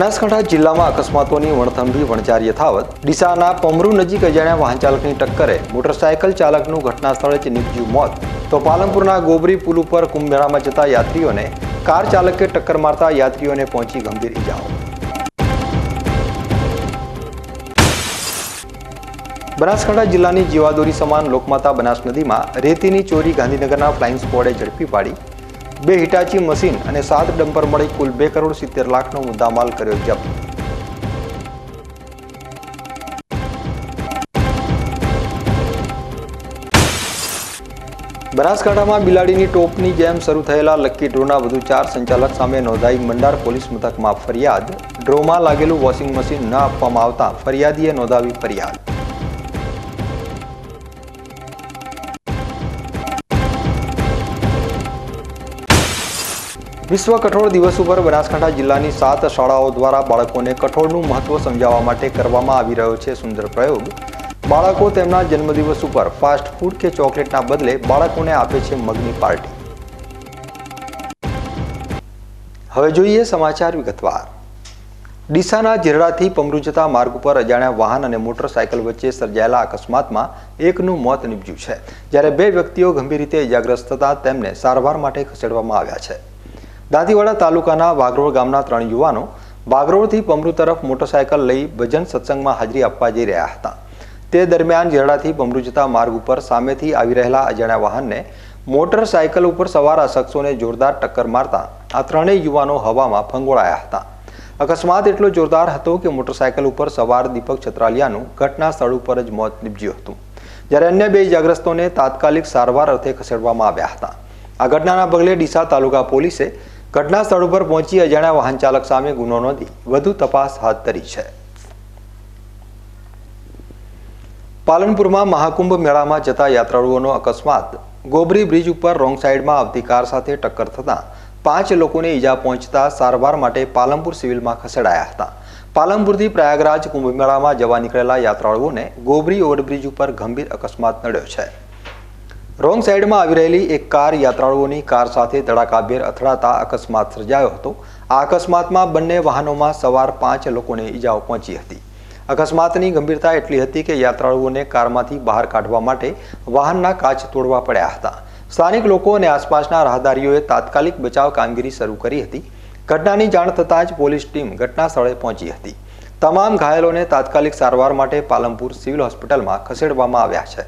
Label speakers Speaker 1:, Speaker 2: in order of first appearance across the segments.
Speaker 1: બનાસકાંઠા જિલ્લામાં અકસ્માતોની વણથંભી વણચાર યથાવત. ડીસાના પમરુ નજીક અજાણ્યા વાહન ચાલકની ટક્કરે મોટરસાયકલ ચાલકનું ઘટના સ્થળે જ નિપજ્યું મોત. તો પાલનપુરના ગોબરી પુલ ઉપર કુંભમેળામાં જતા યાત્રીઓને કાર ચાલકે ટક્કર મારતા યાત્રીઓને પહોંચી ગંભીર ઇજાઓ બનાસકાંઠા જિલ્લાની જીવાદોરી સમાન લોકમાતા બનાસ નદીમાં રેતીની ચોરી ગાંધીનગરના ફ્લાઇંગ સ્કવોડે ઝડપી પાડી બે હિટાચી મશીન અને સાત ડમ્પર મળી કુલ બે કરોડ સિત્તેર લાખનો મુદ્દામાલ કર્યો જપ્ત. બનાસકાંઠામાં બિલાડીની ટોપની જેમ શરૂ થયેલા લક્કી ડ્રોના વધુ ચાર સંચાલક સામે નોંધાઈ મંડાર પોલીસ મથકમાં ફરિયાદ. ડ્રોમાં લાગેલું વોશિંગ મશીન ન આપવામાં આવતા ફરિયાદીએ નોંધાવી ફરિયાદ. વિશ્વ કઠોળ દિવસ ઉપર બનાસકાંઠા જિલ્લાની સાત શાળાઓ દ્વારા બાળકોને કઠોળનું મહત્વ સમજાવવા માટે કરવામાં આવી રહ્યો છે સુંદર પ્રયોગ. બાળકો તેમના જન્મદિવસ ઉપર ફાસ્ટ ફૂડ કે ચોકલેટના બદલે બાળકોને આપે છે મગની પાર્ટી. હવે જોઈએ સમાચાર વિગતવાર. ડીસાના જેરડાથી પમરુ માર્ગ ઉપર અજાણ્યા વાહન અને મોટરસાયકલ વચ્ચે સર્જાયેલા અકસ્માતમાં એકનું મોત નીપજ્યું છે. જ્યારે બે વ્યક્તિઓ ગંભીર રીતે ઇજાગ્રસ્ત થતા તેમને સારવાર માટે ખસેડવામાં આવ્યા છે. દાંતીવાડા તાલુકાના વાઘરોળ ગામના ત્રણ યુવાનો વાઘરોળથી પમરૂ તરફ મોટરસાયકલ લઈ ભજન સત્સંગમાં હાજરી આપવા જઈ રહ્યા હતા. તે દરમિયાન જેરડાથી પમરૂ જતા માર્ગ ઉપર સામેથી આવી રહેલા અજાણ્યા વાહનને મોટરસાયકલ ઉપર સવાર આ શખ્સોને જોરદાર ટક્કર મારતા આ ત્રણેય યુવાનો હવામાં ફંગોળાયા હતા. અકસ્માત એટલો જોરદાર હતો કે મોટરસાયકલ ઉપર સવાર દીપક છત્રાલિયાનું ઘટના સ્થળ ઉપર જ મોત નીપજ્યું હતું. જ્યારે અન્ય બે ઇજાગ્રસ્તોને તાત્કાલિક સારવાર અર્થે ખસેડવામાં આવ્યા હતા. આ ઘટનાના પગલે ડીસા તાલુકા પોલીસે ઘટના સ્થળ ઉપર પહોંચી અજાણ્યા વાહન ચાલક સામે ગુનો નોંધી વધુ તપાસ હાથ ધરી છે. પાલનપુરમાં મહાકુંભ મેળામાં જતા યાત્રાળુઓનો અકસ્માત. ગોબરી બ્રિજ ઉપર રોંગ સાઈડમાં આવતી કાર સાથે ટક્કર થતાં પાંચ લોકોને ઈજા પહોંચતા સારવાર માટે પાલનપુર સિવિલમાં ખસેડાયા હતા. પાલનપુરથી પ્રયાગરાજ કુંભ મેળામાં જવા નીકળેલા યાત્રાળુઓને ગોબરી ઓવરબ્રિજ ઉપર ગંભીર અકસ્માત નડ્યો છે. રોંગ સાઈડમાં આવી રહેલી એક કાર યાત્રાળુઓની કાર સાથે ધડાકાભેર અથડાતા અકસ્માત સર્જાયો હતો. આ અકસ્માતમાં બંને વાહનોમાં સવાર પાંચ લોકોને ઈજાઓ પહોંચી હતી. અકસ્માતની ગંભીરતા એટલી હતી કે યાત્રાળુઓને કારમાંથી બહાર કાઢવા માટે વાહનના કાચ તોડવા પડ્યા હતા. સ્થાનિક લોકો અને આસપાસના રાહદારીઓએ તાત્કાલિક બચાવ કામગીરી શરૂ કરી હતી. ઘટનાની જાણ થતાં જ પોલીસ ટીમ ઘટના સ્થળે પહોંચી હતી. તમામ ઘાયલોને તાત્કાલિક સારવાર માટે પાલનપુર સિવિલ હોસ્પિટલમાં ખસેડવામાં આવ્યા છે.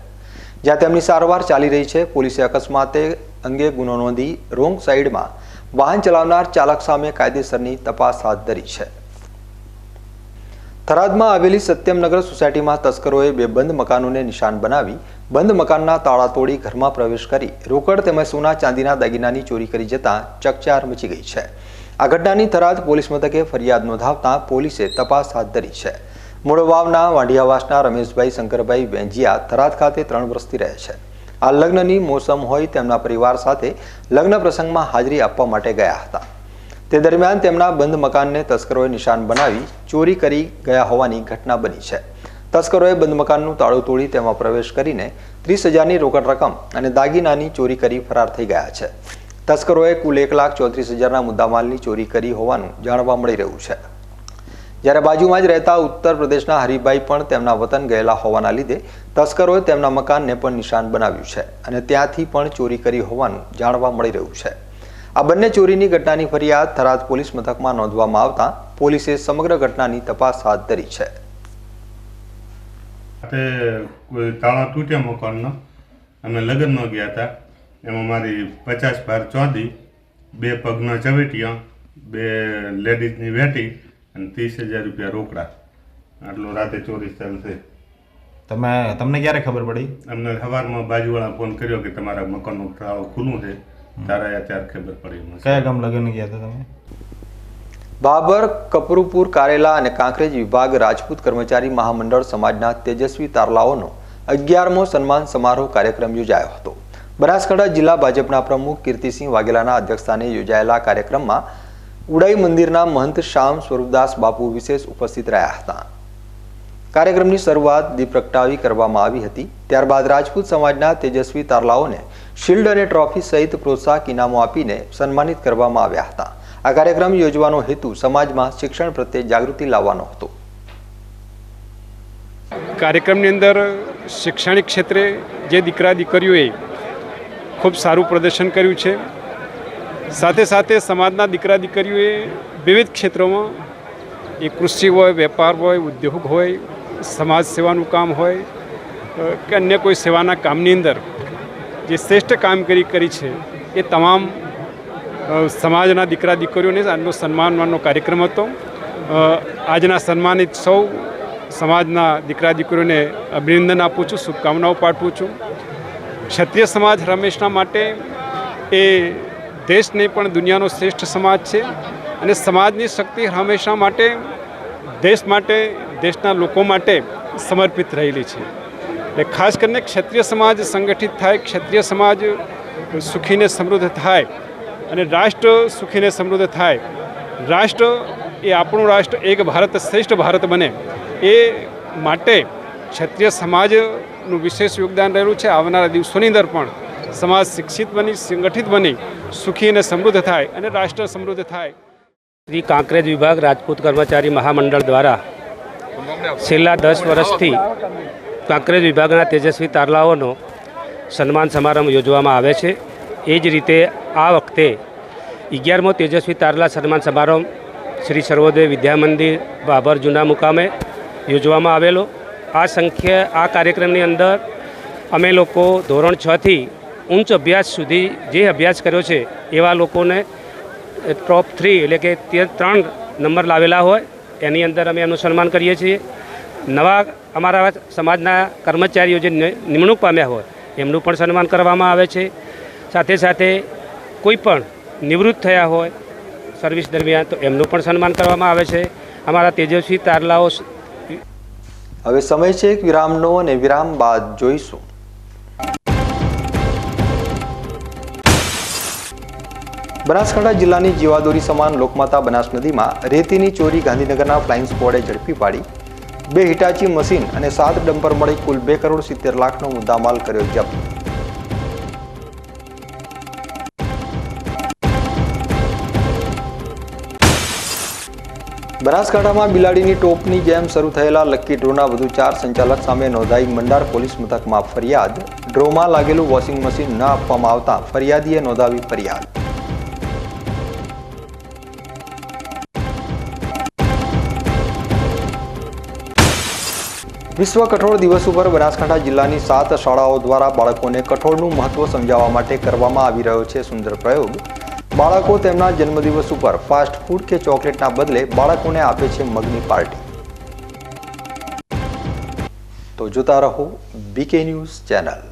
Speaker 1: જ્યાં તેમની સારવાર ચાલી રહી છે, પોલીસે અકસ્માતે અંગે ગુનો નોંધી રોંગ સાઈડમાં વાહન ચલાવનાર ચાલક સામે કાયદેસરની તપાસ હાથ ધરી છે. થરાદમાં આવેલી સત્યમનગર સોસાયટીમાં તસ્કરોએ બે બંધ મકાનોને નિશાન બનાવી બંધ મકાનના તાળા તોડી ઘરમાં પ્રવેશ કરી રોકડ તેમજ સોના ચાંદીના દાગીનાની ચોરી કરી જતા ચકચાર મચી ગઈ છે. આ ઘટનાની થરાદ પોલીસ મથકે ફરિયાદ નોંધાવતા પોલીસે તપાસ હાથ ધરી છે. મૂળ વાવના વાંઢિયાવાસના રમેશભાઈ શંકરભાઈ વેંજિયા થરાદ ખાતે ત્રણ વર્ષથી રહે છે. આ લગ્નની મોસમ હોય તેમના પરિવાર સાથે લગ્ન પ્રસંગમાં હાજરી આપવા માટે ગયા હતા. તે દરમિયાન તેમના બંધ મકાનને તસ્કરોએ નિશાન બનાવી ચોરી કરી ગયા હોવાની ઘટના બની છે. તસ્કરોએ બંધ મકાનનું તાળું તોડી તેમાં પ્રવેશ કરીને ત્રીસ હજારની રોકડ રકમ અને દાગીનાની ચોરી કરી ફરાર થઈ ગયા છે. તસ્કરોએ કુલ એક લાખ ચોત્રીસ હજારના મુદ્દામાલની ચોરી કરી હોવાનું જાણવા મળી રહ્યું છે. જ્યારે બાજુમાં જ રહેતા ઉત્તર પ્રદેશના હરિભાઈ પણ તેમના વતન ગયેલા હોવાના લીધે તસ્કરોએ તેમના મકાનને પણ નિશાન બનાવ્યું છે અને ત્યાંથી પણ ચોરી કરી હોવાનું જાણવા મળી રહ્યું છે. આ બંને ચોરીની ઘટનાની ફરિયાદ થરાદ પોલીસ મથકમાં નોંધવામાં આવતા પોલીસે સમગ્ર ઘટનાની તપાસ હાથ ધરી છે.
Speaker 2: તાળા તૂટ્યા મકાનનો અમે લગ્નમાં ગયા હતા. એમાં મારી પચાસ બાર ચોદી બે પગના ચવેટિયા, બે લેડીઝની વેટી અને ત્રીસ હજાર રૂપિયા રોકડા. આટલો રાતે ચોરી ચાલુ થઈ.
Speaker 3: તમે તમને ક્યારે ખબર પડી?
Speaker 2: અમને સવારમાં બાજુવાળા ફોન કર્યો કે તમારા મકાનનું તાળું ખુલ્લું છે. તારા અત્યારે ખબર પડી
Speaker 3: કયા ગામ લગ્ન ગયા હતા તમે?
Speaker 1: બાબર કપરુપુર કારેલા અને કાંકરેજ વિભાગ રાજપૂત કર્મચારી મહામંડળ સમાજના તેજસ્વી તારલાઓનો અગિયારમો સન્માન સમારોહ કાર્યક્રમ યોજાયો હતો. બનાસકાંઠા જિલ્લા ભાજપના પ્રમુખ કીર્તિસિંહ વાઘેલાના અધ્યક્ષસ્થાને યોજાયેલા કાર્યક્રમમાં ઉડાઈ મંદિરના મહંત શ્યામ સ્વરૂપદાસ બાપુ વિશેષ ઉપસ્થિત રહ્યા હતા. કાર્યક્રમની શરૂઆત દીપ પ્રગટાવી કરવામાં આવી હતી. ત્યારબાદ રાજપૂત સમાજના તેજસ્વી તારલાઓને શિલ્ડ અને ટ્રોફી સહિત પ્રોત્સાહક ઇનામો આપીને સન્માનિત કરવામાં આવ્યા હતા. આ કાર્યક્રમ યોજવાનો હેતુ સમાજમાં શિક્ષણ પ્રત્યે જાગૃતિ લાવવાનો હતો.
Speaker 4: કાર્યક્રમની અંદર શૈક્ષણિક ક્ષેત્રે જે દીકરા દીકરીઓએ ખૂબ સારું પ્રદર્શન કર્યું છે સાથે સાથે સમાજના દીકરા દીકરીઓએ વિવિધ ક્ષેત્રોમાં એ કૃષિ હોય, વેપાર હોય, ઉદ્યોગ હોય, સમાજ સેવાનું કામ હોય કે અન્ય કોઈ સેવાના કામની અંદર જે શ્રેષ્ઠ કામગીરી કરી છે, એ તમામ સમાજના દીકરા દીકરીઓને આજનો સન્માનવાનો કાર્યક્રમ હતો. આજના સન્માનિત સૌ સમાજના દીકરા દીકરીઓને અભિનંદન આપું છું, શુભકામનાઓ પાઠવું છું. ક્ષત્રિય સમાજ રમેશના માટે એ દેશ નહીં પણ દુનિયાનો શ્રેષ્ઠ સમાજ છે અને સમાજની શક્તિ હંમેશા માટે દેશ માટે, દેશના લોકો માટે સમર્પિત રહેલી છે. એટલે ખાસ કરીને ક્ષત્રિય સમાજ સંગઠિત થાય, ક્ષત્રિય સમાજ સુખીને સમૃદ્ધ થાય અને રાષ્ટ્ર સુખીને સમૃદ્ધ થાય. રાષ્ટ્ર એ આપણું રાષ્ટ્ર, એક ભારત, શ્રેષ્ઠ ભારત બને એ માટે ક્ષત્રિય સમાજનું વિશેષ યોગદાન રહેલું છે. આવનારા દિવસોની અંદર પણ સમાજ શિક્ષિત બની, સંગઠિત બની, સુખી અને સમૃદ્ધ થાય અને રાષ્ટ્ર સમૃદ્ધ થાય.
Speaker 5: શ્રી કાંકરેજ વિભાગ રાજપૂત કર્મચારી મહામંડળ દ્વારા છેલ્લા દસ વર્ષથી કાંકરેજ વિભાગના તેજસ્વી તારલાઓનો સન્માન સમારંભ યોજવામાં આવે છે. એ જ રીતે આ વખતે અગિયારમો તેજસ્વી તારલા સન્માન સમારંભ શ્રી સર્વોદય વિદ્યા મંદિર બાબર જૂના મુકામે યોજવામાં આવેલો. આ સંખ્યા, આ કાર્યક્રમની અંદર અમે લોકો ધોરણ છથી ઉચ્ચ અભ્યાસ સુધી જે અભ્યાસ કર્યો છે, એવા લોકોને ટોપ થ્રી એટલે કે ત્રણ નંબર લાવેલા હોય, એની અંદર અમે એનું સન્માન કરીએ છીએ. નવા અમારા સમાજના કર્મચારીઓ જે નિમણૂક પામ્યા હોય, એમનું પણ સન્માન કરવામાં આવે છે. સાથે સાથે કોઈ પણ નિવૃત્ત થયા હોય સર્વિસ દરમિયાન, તો એમનું પણ સન્માન કરવામાં આવે છે. અમારા તેજસ્વી તારલાઓ
Speaker 1: હવે સમય છે એક વિરામનો અને વિરામ બાદ જોઈશું. બનાસકાંઠા જિલ્લાની જીવાદોરી સમાન લોકમાતા બનાસ નદીમાં રેતીની ચોરી ગાંધીનગરના ફ્લાઇંગ સ્કવોડે ઝડપી પાડી. બે હિટાચી મશીન અને સાત ડમ્પર મળી કુલ બે કરોડ સિત્તેર લાખનો મુદ્દામાલ કર્યો જપ્ત. બનાસકાંઠામાં બિલાડીની ટોપની જેમ શરૂ થયેલા લકી ડ્રોના વધુ ચાર સંચાલક સામે નોંધાઈ મંડાર પોલીસ મથકમાં ફરિયાદ. ડ્રોમાં લાગેલું વોશિંગ મશીન ન આપવામાં આવતા ફરિયાદીએ નોંધાવી ફરિયાદ. વિશ્વ કઠોળ દિવસ ઉપર બનાસકાંઠા જિલ્લાની સાત શાળાઓ દ્વારા બાળકોને કઠોળનું મહત્વ સમજાવવા માટે કરવામાં આવી રહ્યો છે સુંદર પ્રયોગ. બાળકો તેમના જન્મદિવસ ઉપર ફાસ્ટ ફૂડ કે ચોકલેટના બદલે બાળકોને આપે છે મગની પાર્ટી. તો જોતા રહો BK news channel.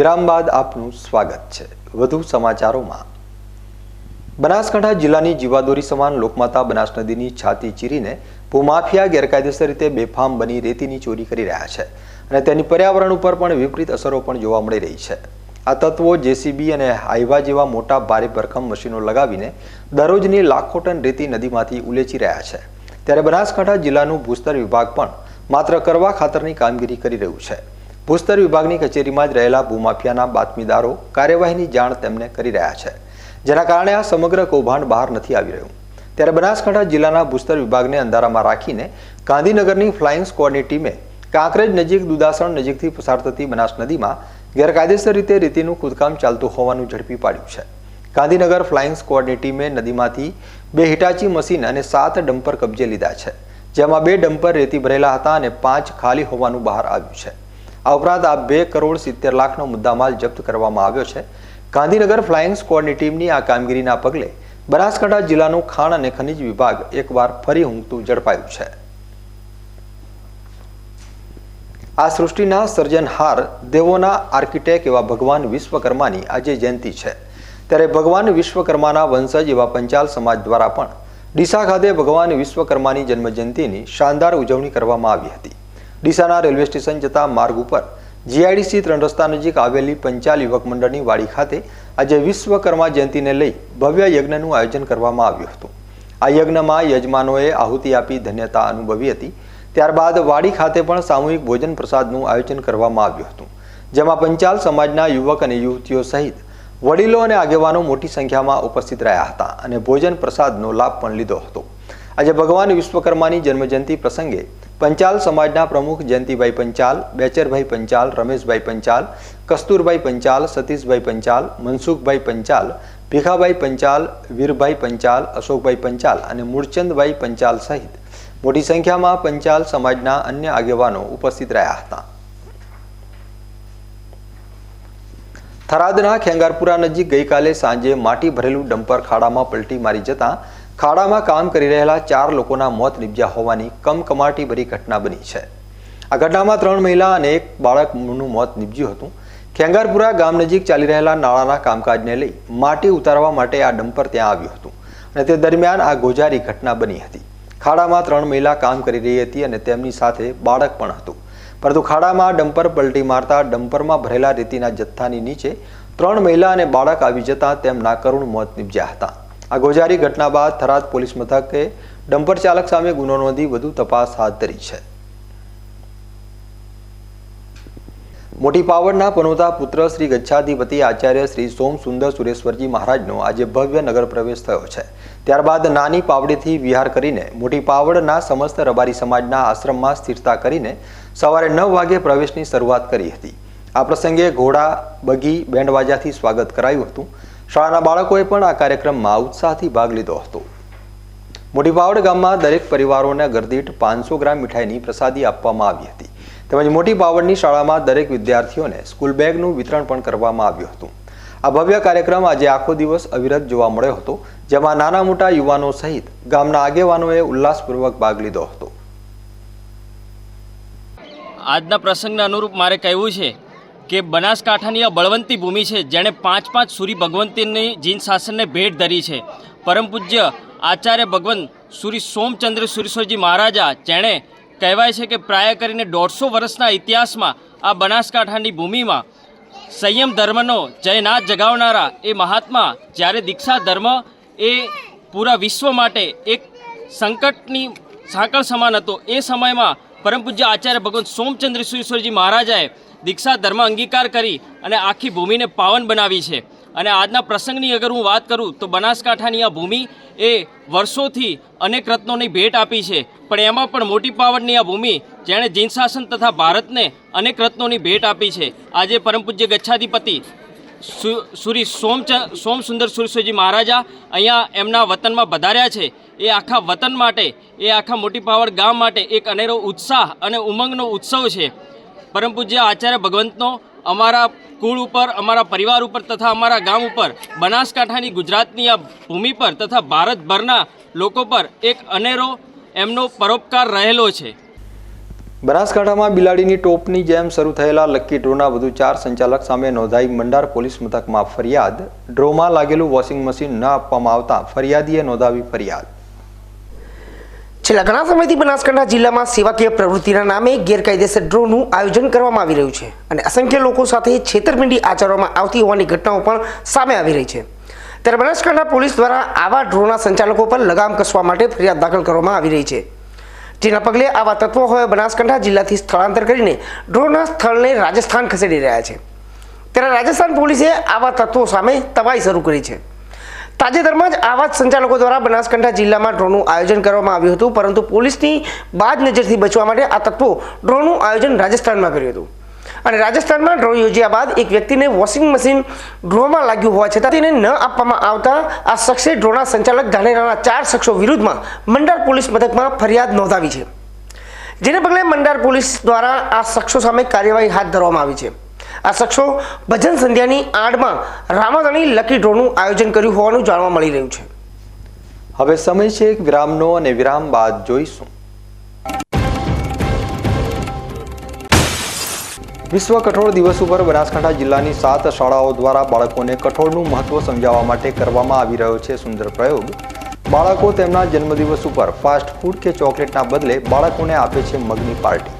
Speaker 1: વિરામ બાદ આપનું સ્વાગત છે. વધુ સમાચારોમાં. બનાસકાંઠા જિલ્લાની જીવાદોરી સમાન લોકમાતા બનાસ નદીની છાતી ચીરીને ભૂમાફિયા ગેરકાયદેસર રીતે બેફામ બની રેતીની ચોરી કરી રહ્યા છે અને તેની પર્યાવરણ ઉપર પણ વિપરીત અસરો પણ જોવા મળી રહી છે. આ તત્વો જેસીબી અને હાઈવા જેવા મોટા ભારે ભરખમ મશીનો લગાવીને દરરોજની લાખો ટન રેતી નદીમાંથી ઉલેચી રહ્યા છે. ત્યારે બનાસકાંઠા જિલ્લાનું ભૂસ્તર વિભાગ પણ માત્ર કરવા ખાતરની કામગીરી કરી રહ્યું છે. ભૂસ્તર વિભાગની કચેરીમાં જ રહેલા ભૂમાફિયાના બાતમીદારો કાર્યવાહીની જાણ તેમને કરી રહ્યા છે, જેના કારણે આ સમગ્ર કૌભાંડ બહાર નથી આવી રહ્યું. ત્યારે બનાસકાંઠા જિલ્લાના ભૂસ્તર વિભાગને અંધારામાં રાખીને ગાંધીનગરની ફ્લાઇંગ સ્કવોડની ટીમે કાંકરેજ નજીક દુદાસણ નજીકથી પસાર થતી બનાસ નદીમાં ગેરકાયદેસર રીતે રેતીનું ખોદકામ ચાલતું હોવાનું ઝડપી પાડ્યું છે. ગાંધીનગર ફ્લાઇંગ સ્કવોડની ટીમે નદીમાંથી બે હિટાચી મશીન અને સાત ડમ્પર કબજે લીધા છે, જેમાં બે ડમ્પર રેતી ભરેલા હતા અને પાંચ ખાલી હોવાનું બહાર આવ્યું છે. આ ઉપરાંત આ બે કરોડ સિત્તેર લાખનો મુદ્દામાલ જપ્ત કરવામાં આવ્યો છે. ગાંધીનગર ફ્લાઇંગ સ્કવોડની ટીમની આ કામગીરીના પગલે બનાસકાંઠા જિલ્લાનું ખાણ અને ખનિજ વિભાગ એકવાર ફરી ઊંઘતું ઝડપાયું છે. આ સૃષ્ટિના સર્જનહાર દેવોના આર્કિટેક્ટ એવા ભગવાન વિશ્વકર્માની આજે જયંતિ છે. ત્યારે ભગવાન વિશ્વકર્માના વંશજ એવા પંચાલ સમાજ દ્વારા પણ ડીસા ખાતે ભગવાન વિશ્વકર્માની જન્મજયંતિની શાનદાર ઉજવણી કરવામાં આવી હતી. ડીસાના રેલવે સ્ટેશન જતા માર્ગ ઉપર જીઆઈડીસી ત્રણ રસ્તા નજીક આવેલી પંચાલ યુવક મંડળની વાડી ખાતે આજે વિશ્વકર્મા જયંતિને લઈ ભવ્ય યજ્ઞનું આયોજન કરવામાં આવ્યું હતું. આ યજ્ઞમાં યજમાનોએ આહુતિ આપી ધન્યતા અનુભવી હતી. ત્યારબાદ વાડી ખાતે પણ સામૂહિક ભોજન પ્રસાદનું આયોજન કરવામાં આવ્યું હતું. જેમાં પંચાલ સમાજના યુવક અને યુવતીઓ સહિત વડીલો અને આગેવાનો મોટી સંખ્યામાં ઉપસ્થિત રહ્યા હતા અને ભોજન પ્રસાદનો લાભ પણ લીધો હતો. આજે ભગવાન વિશ્વકર્માની જન્મજયંતિ પ્રસંગે પંચાલ સમાજના પ્રમુખ જયંતિભાઈ પંચાલ, બેચરભાઈ પંચાલ, રમેશભાઈ પંચાલ, કસ્તુરભાઈ પંચાલ, સતીશભાઈ પંચાલ, મનસુખભાઈ પંચાલ, ભીખાભાઈ પંચાલ, વીરભાઈ પંચાલ, અશોકભાઈ પંચાલ અને મૂળચંદભાઈ પંચાલ સહિત મોટી સંખ્યામાં પંચાલ સમાજના અન્ય આગેવાનો ઉપસ્થિત રહ્યા હતા. થરાદના ખેંગારપુરા નજીક ગઈકાલે સાંજે માટી ભરેલું ડમ્પર ખાડામાં પલટી મારી જતા ખાડામાં કામ કરી રહેલા ચાર લોકોના મોત નીપજ્યા હોવાની કમકમાટી ભરી ઘટના બની છે. આ ઘટનામાં ત્રણ મહિલા અને એક બાળકનું મોત નીપજ્યું હતું. ખેંગારપુરા ગામ નજીક ચાલી રહેલા નાળાના કામકાજને લઈ માટી ઉતારવા માટે આ ડમ્પર ત્યાં આવ્યું હતું અને તે દરમિયાન આ ગોજારી ઘટના બની હતી. ખાડામાં ત્રણ મહિલા કામ કરી રહી હતી અને તેમની સાથે બાળક પણ હતું. પરંતુ ખાડામાં ડમ્પર પલટી મારતા ડમ્પરમાં ભરેલા રેતીના જથ્થાની નીચે ત્રણ મહિલા અને બાળક આવી જતા તેમના કરુણ મોત નીપજ્યા હતા. આ ગોજારી ઘટના બાદ થરાદ પોલીસ મથકે ડમ્પર ચાલક સામે ગુનો નોંધી વધુ તપાસ હાથ ધરી છે. મોટી પાવડના પનોતા પુત્ર શ્રી ગચ્છાધિપતિ આચાર્ય શ્રી સોમ સુંદર સુરેશ્વરજી મહારાજનો આજે ભવ્ય નગર પ્રવેશ થયો છે. ત્યારબાદ નાની પાવડીથી વિહાર કરીને મોટી પાવડના સમસ્ત રબારી સમાજના આશ્રમમાં સ્થિરતા કરીને સવારે નવ વાગે પ્રવેશની શરૂઆત કરી હતી. આ પ્રસંગે ઘોડા, બગી, બેન્ડવાજાથી સ્વાગત કરાયું હતું. શાળાના બાળકોએ પણ આ કાર્યક્રમમાં ઉત્સાહથી ભાગ લીધો હતો. મોટી પાવડ ગામમાં દરેક પરિવારોને ગરદીઠ પાંચસો ગ્રામ મીઠાઈની પ્રસાદી આપવામાં આવી હતી. તેમજ મોટી પાવડની શાળામાં દરેક વિદ્યાર્થીઓને સ્કૂલ બેગનું વિતરણ પણ કરવામાં આવ્યું હતું. આ ભવ્ય કાર્યક્રમ આજે આખો દિવસ અવિરત જોવા મળ્યો હતો, જેમાં નાના મોટા યુવાનો સહિત ગામના આગેવાનોએ ઉલ્લાસપૂર્વક ભાગ લીધો હતો.
Speaker 6: આજના પ્રસંગને અનુરૂપ મારે કહેવું છે કે બનાસકાંઠાની આ બળવંતી ભૂમિ છે, જેણે પાંચ પાંચ સૂરી ભગવંતીની જીન શાસનને ભેટ ધરી છે. પરમ પૂજ્ય આચાર્ય ભગવંત સુરી સોમચંદ્ર સુરેશ્વરજી મહારાજા, જેણે કહેવાય છે કે પ્રાય કરીને દોઢસો વર્ષના ઇતિહાસમાં આ બનાસકાંઠાની ભૂમિમાં સંયમ ધર્મનો જયનાથ જગાવનારા એ મહાત્મા, જ્યારે દીક્ષા ધર્મ એ પૂરા વિશ્વ માટે એક સંકટની સાંકળ સમાન હતો. એ સમયમાં પરમ પૂજ્ય આચાર્ય ભગવાન સોમચંદ્ર સુરેશ્વરજી મહારાજાએ દીક્ષા ધર્મ અંગીકાર કરી અને આખી ભૂમિને પાવન બનાવી છે. અને આજના પ્રસંગની અગર હું વાત કરું તો બનાસકાંઠાની આ ભૂમિ એ વર્ષોથી અનેક રત્નોની ભેટ આપી છે. પણ એમાં પણ મોટી પાવરની આ ભૂમિ જેણે જીન શાસન તથા ભારતને અનેક રત્નોની ભેટ આપી છે. આજે પરમ પૂજ્ય ગચ્છાધિપતિ સુરી સોમચ સોમ સુંદર સુરેશ્વરજી મહારાજા અહીંયા એમના વતનમાં પધાર્યા છે. એ આખા વતન માટે, એ આખા મોટી પાવડ ગામ માટે એક અનેરો ઉત્સાહ અને ઉમંગનો ઉત્સવ છે. પરમ પૂજ્ય આચાર્ય ભગવંતનો અમારા કુળ ઉપર, અમારા પરિવાર ઉપર તથા અમારા ગામ ઉપર, બનાસકાંઠાની ગુજરાતની આ ભૂમિ પર તથા ભારતભરના લોકો પર એક અનેરો એમનો પરોપકાર રહેલો છે.
Speaker 1: બનાસકાંઠામાં બિલાડીની ટોપની જેમ શરૂ થયેલા લક્કી ડ્રોના વધુ ચાર સંચાલક સામે નોંધાઈ મંડાર પોલીસ મથકમાં ફરિયાદ. ડ્રોમાં લાગેલું વોશિંગ મશીન ન આપવામાં આવતા ફરિયાદીએ નોંધાવી ફરિયાદ.
Speaker 7: છેલ્લા ઘણા સમયથી બનાસકાંઠા જિલ્લામાં સેવાકીય પ્રવૃત્તિના નામે ગેરકાયદેસર ડ્રોનું આયોજન કરવામાં આવી રહ્યું છે અને અસંખ્ય લોકો સાથે છેતરપિંડી આચરવામાં આવતી હોવાની ઘટનાઓ પણ સામે આવી રહી છે. ત્યારે બનાસકાંઠા પોલીસ દ્વારા આવા ડ્રોના સંચાલકો પર લગામ કસવા માટે ફરિયાદ દાખલ કરવામાં આવી રહી છે. જેના પગલે આવા તત્વો હવે બનાસકાંઠા જિલ્લાથી સ્થળાંતર કરીને ડ્રોના સ્થળને રાજસ્થાન ખસેડી રહ્યા છે. ત્યારે રાજસ્થાન પોલીસે આવા તત્વો સામે તવાઈ શરૂ કરી છે. તાજેતરમાં જ આવા જ સંચાલકો દ્વારા બનાસકાંઠા જિલ્લામાં ડ્રોનું આયોજન કરવામાં આવ્યું હતું, પરંતુ પોલીસની બાદ નજરથી બચવા માટે આ તત્વો ડ્રોનું આયોજન રાજસ્થાનમાં કર્યું હતું. અને રાજસ્થાનમાં ડ્રો યોજ્યા બાદ એક વ્યક્તિને વોશિંગ મશીન ડ્રોમાં લાગ્યું હોવા છતાં તેને ન આપવામાં આવતા આ શખ્સે ડ્રોના સંચાલક ધાનેરાના ચાર શખ્સો વિરુદ્ધમાં મંડાર પોલીસ મથકમાં ફરિયાદ નોંધાવી છે. જેને પગલે મંડાર પોલીસ દ્વારા આ શખ્સો સામે કાર્યવાહી હાથ ધરવામાં આવી છે. આ શખ્સો ભજન સંધ્યાની આડમાં રામાધણી લકી ડ્રોનું આયોજન કર્યું હોવાનું જાણવા મળી રહ્યું છે.
Speaker 1: હવે સમય છે એક વિરામનો અને વિરામ બાદ જોઈશું. વિશ્વ કઠોળ દિવસ ઉપર બનાસકાંઠા જિલ્લાની સાત શાળાઓ દ્વારા બાળકોને કઠોળનું મહત્વ સમજાવવા માટે કરવામાં આવી રહ્યો છે સુંદર પ્રયોગ. બાળકો તેમના જન્મદિવસ ઉપર ફાસ્ટ ફૂડ કે ચોકલેટના બદલે બાળકોને આપે છે મગની પાર્ટી.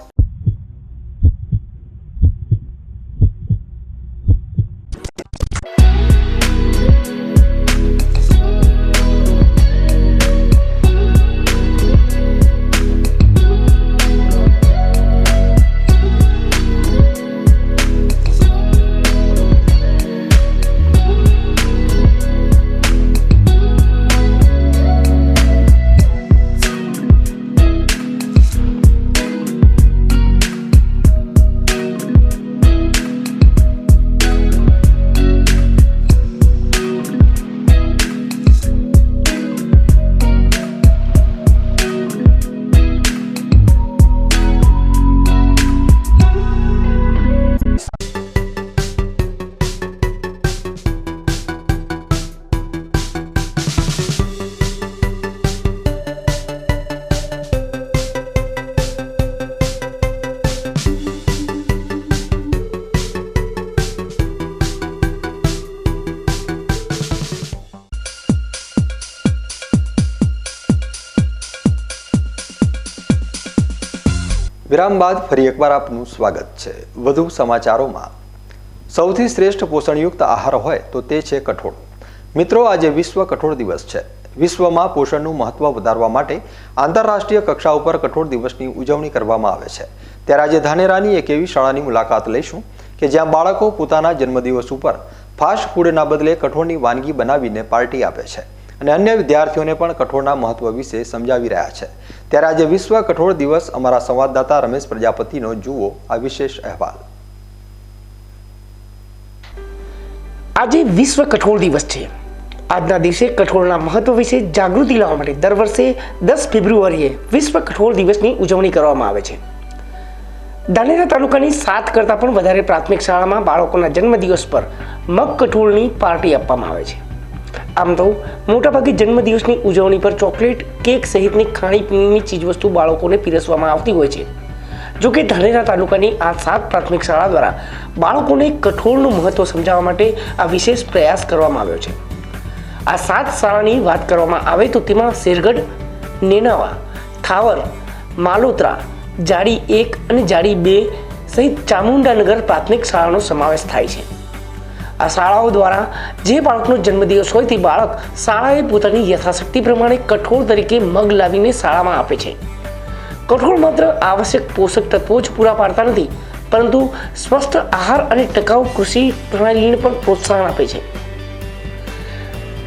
Speaker 8: વિરામ બાદ ફરી એકવાર આપનું સ્વાગત છે. વધુ સમાચારોમાં. સૌથી શ્રેષ્ઠ પોષણયુક્ત આહાર હોય તો તે છે કઠોળ. મિત્રો, આજે વિશ્વ કઠોળ દિવસ છે. વિશ્વમાં પોષણનું મહત્વ વધારવા માટે આંતરરાષ્ટ્રીય કક્ષા ઉપર કઠોળ દિવસની ઉજવણી કરવામાં આવે છે. ત્યારે આજે ધાનેરાની એક એવી શાળાની મુલાકાત લઈશું કે જ્યાં બાળકો પોતાના જન્મદિવસ ઉપર ફાસ્ટ ફૂડના બદલે કઠોળની વાનગી બનાવીને પાર્ટી આપે છે.
Speaker 1: અને અન્ય વિદ્યાર્થીઓને પણ કઠોળના મહત્વ વિશે સમજાવી રહ્યા છે. ત્યારે આજે વિશ્વ કઠોળ દિવસ અમારા સંવાદદાતા રમેશ પ્રજાપતિનો જુઓ આ વિશેષ અહેવાલ.
Speaker 7: આજે વિશ્વ કઠોળ દિવસ છે. આજના દિવસે કઠોળના મહત્વ વિશે જાગૃતિ લાવવા માટે દર વર્ષે દસ ફેબ્રુઆરીએ વિશ્વ કઠોળ દિવસની ઉજવણી કરવામાં આવે છે. ધાનેરા તાલુકાની સાત કરતાં પણ વધારે પ્રાથમિક શાળામાં બાળકોના જન્મદિવસ પર મગ કઠોળની પાર્ટી આપવામાં આવે છે. આમ તો મોટાભાગે જન્મદિવસની ઉજવણી પર ચોકલેટ, કેક સહિતની ખાણીપીણીની ચીજવસ્તુ બાળકોને પીરસવામાં આવતી હોય છે. જો કે ધાનેરા તાલુકાની આ સાત પ્રાથમિક શાળા દ્વારા બાળકોને કઠોળનું મહત્વ સમજાવવા માટે આ વિશેષ પ્રયાસ કરવામાં આવ્યો છે. આ સાત શાળાની વાત કરવામાં આવે તો તેમાં શેરગઢ, નેનાવા, થાવર, માલોત્રા, જાડી એક અને જાડી બે સહિત ચામુંડાનગર પ્રાથમિક શાળાનો સમાવેશ થાય છે. આ શાળાઓ દ્વારા જે બાળકનો જન્મદિવસ હોય તે બાળક શાળાએ પોતાની યથાશક્તિ પ્રમાણે કઠોળ તરીકે મગ લાવીને શાળામાં આપે છે. કઠોળ માત્ર આવશ્યક પોષક તત્વો જ પૂરા પાડતા નથી, પરંતુ સ્વસ્થ આહાર અને ટકાઉ કૃષિ પ્રણાલીને પણ પ્રોત્સાહન આપે છે.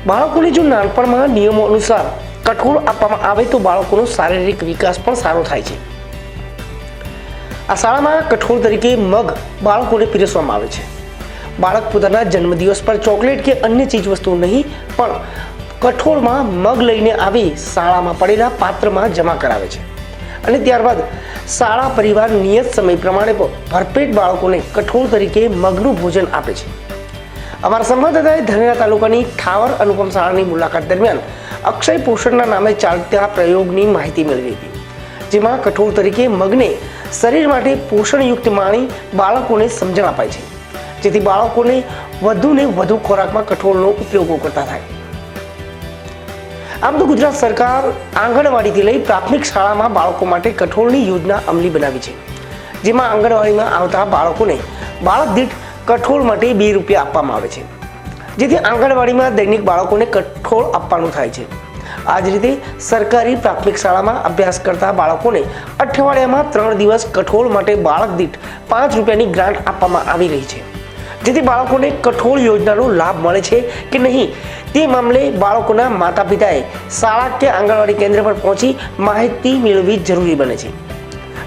Speaker 7: બાળકોને જો નાનપણમાં નિયમો અનુસાર કઠોળ આપવામાં આવે તો બાળકોનો શારીરિક વિકાસ પણ સારો થાય છે. આ શાળામાં કઠોળ તરીકે મગ બાળકોને પીરસવામાં આવે છે. બાળક પોતાના જન્મદિવસ પર ચોકલેટ કે અન્ય ચીજ વસ્તુ નહીં, પણ કઠોળમાં મગ લઈને આવી શાળામાં પડેલા પાત્રમાં જમા કરાવે છે. અને ત્યારબાદ શાળા પરિવાર નિયત સમય પ્રમાણે ભરપેટ બાળકોને કઠોળ તરીકે મગનું ભોજન આપે છે. અમારા સંવાદદાતાએ ધનેરા તાલુકાની ઠાવર અનુપમ શાળાની મુલાકાત દરમિયાન અક્ષય પોષણના નામે ચાલતા પ્રયોગની માહિતી મેળવી હતી, જેમાં કઠોળ તરીકે મગને શરીર માટે પોષણયુક્ત માણી બાળકોને સમજણ અપાય છે. જેથી બાળકોને વધુને વધુ ખોરાકમાં કઠોળનો ઉપયોગો કરતા થાય. આમ તો ગુજરાત સરકાર આંગણવાડીથી લઈ પ્રાથમિક શાળામાં બાળકો માટે કઠોળની યોજના અમલી બનાવી છે. જેમાં આંગણવાડીમાં આવતા બાળકોને બાળક દીઠ કઠોળ માટે બે રૂપિયા આપવામાં આવે છે. જેથી આંગણવાડીમાં દૈનિક બાળકોને કઠોળ આપવાનું થાય છે. આ જ રીતે સરકારી પ્રાથમિક શાળામાં અભ્યાસ કરતા બાળકોને અઠવાડિયામાં ત્રણ દિવસ કઠોળ માટે બાળક દીઠ પાંચ રૂપિયાની ગ્રાન્ટ આપવામાં આવી રહી છે. જેથી બાળકોને કઠોળ યોજનાનો લાભ મળે છે કે નહીં? તે મામલે બાળકોના માતા પિતાએ શાળા કે આંગણવાડી કેન્દ્ર પર પહોંચી માહિતી મેળવવી જરૂરી બને છે.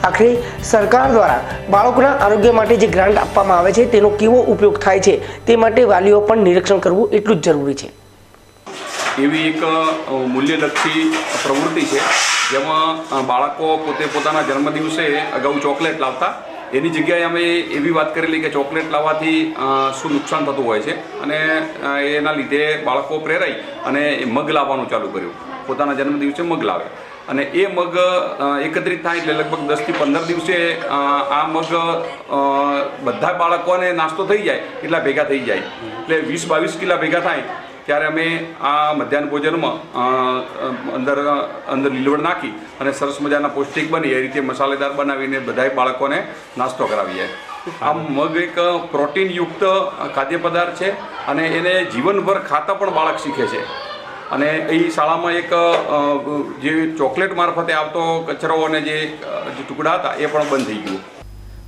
Speaker 7: આખરે સરકાર દ્વારા બાળકોના આરોગ્ય માટે જે ગ્રાન્ટ આપવામાં આવે છે, તેનો કેવો ઉપયોગ થાય છે, તે માટે વાલીઓ પણ નિરીક્ષણ કરવું એટલું જ જરૂરી છે.
Speaker 9: એવી એક મૂલ્યલક્ષી પ્રવૃત્તિ છે, જેમાં બાળકો પોતે પોતાના જન્મદિવસે અગાઉ ચોકલેટ લાવતા એની જગ્યાએ અમે એવી વાત કરેલી કે ચોકલેટ લાવવાથી શું નુકસાન થતું હોય છે. અને એના લીધે બાળકો પ્રેરાઈ અને મગ લાવવાનું ચાલુ કર્યું. પોતાના જન્મદિવસે મગ લાવે અને એ મગ એકત્રિત થાય એટલે લગભગ દસથી પંદર દિવસે આ મગ બધા બાળકોને નાસ્તો થઈ જાય, એટલા ભેગા થઈ જાય. એટલે વીસ બાવીસ કિલા ભેગા થાય ત્યારે અમે આ મધ્યાહન ભોજનમાં અંદર અંદર લીલવડ નાખી અને સરસ મજાના પૌષ્ટિક બની, એ રીતે મસાલેદાર બનાવીને બધાય બાળકોને નાસ્તો કરાવીએ. આ મગ એક પ્રોટીનયુક્ત ખાદ્ય પદાર્થ છે અને એને જીવનભર ખાતા પણ બાળક શીખે છે. અને એ શાળામાં એક જે ચોકલેટ મારફતે આવતો કચરો અને જે ટુકડા હતા, એ પણ બંધ થઈ ગયું.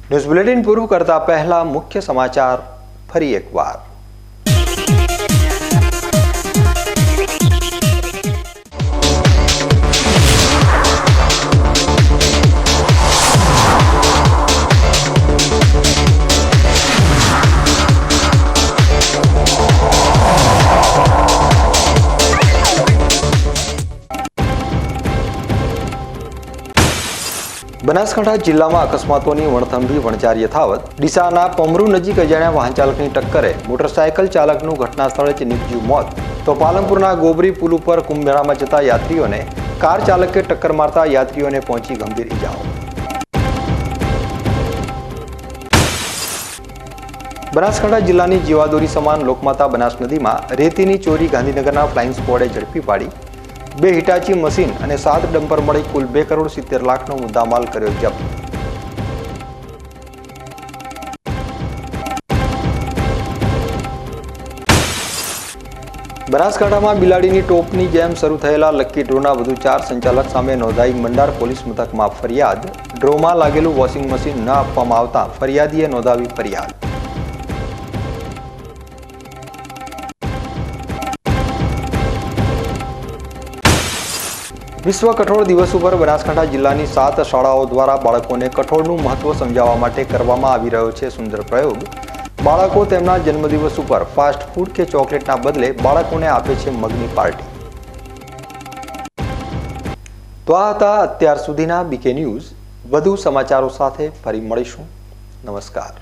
Speaker 1: ન્યૂઝ બુલેટિન પૂરું કરતા પહેલા મુખ્ય સમાચાર ફરી એકવાર. બનાસકાંઠા જિલ્લામાં અકસ્માતોની વણથંભી વણચારી યથાવત. ડીસાના પમરુ નજીક અજાણ્યા વાહન ચાલકની ટક્કરે મોટરસાયકલ ચાલકનું ઘટના સ્થળે જ નિપજ્યું મોત. તો પાલનપુરના ગોબરી પુલ ઉપર કુંભમેળામાં જતા યાત્રીઓને કાર ચાલકે ટક્કર મારતા યાત્રીઓને પહોંચી ગંભીર ઇજાઓ. બનાસકાંઠા જિલ્લાની જીવાદોરી સમાન લોકમાતા બનાસ નદીમાં રેતીની ચોરી ગાંધીનગરના ફ્લાઇંગ સ્કવોડે ઝડપી પાડી બે હિટાચી મશીન અને સાત ડમ્પર મળી કુલ બે કરોડ સિત્તેર લાખનો મુદ્દામાલ કર્યો જપ્ત. બનાસકાંઠામાં બિલાડીની ટોપની જેમ શરૂ થયેલા લકી ડ્રોના વધુ ચાર સંચાલક સામે નોંધાઈ મંડાર પોલીસ મથકમાં ફરિયાદ. ડ્રોમાં લાગેલું વોશિંગ મશીન ન આપવામાં આવતા ફરિયાદીએ નોંધાવી ફરિયાદ. વિશ્વ કઠોળ દિવસ ઉપર બનાસકાંઠા જિલ્લાની સાત શાળાઓ દ્વારા બાળકોને કઠોળનું મહત્વ સમજાવવા માટે કરવામાં આવી રહ્યો છે સુંદર પ્રયોગ. બાળકો તેમના જન્મદિવસ ઉપર ફાસ્ટ ફૂડ કે ચોકલેટના બદલે બાળકોને આપે છે મગની પાર્ટી. તો આ હતા અત્યાર સુધીના બીકે ન્યૂઝ. વધુ સમાચારો સાથે ફરી મળીશું. નમસ્કાર.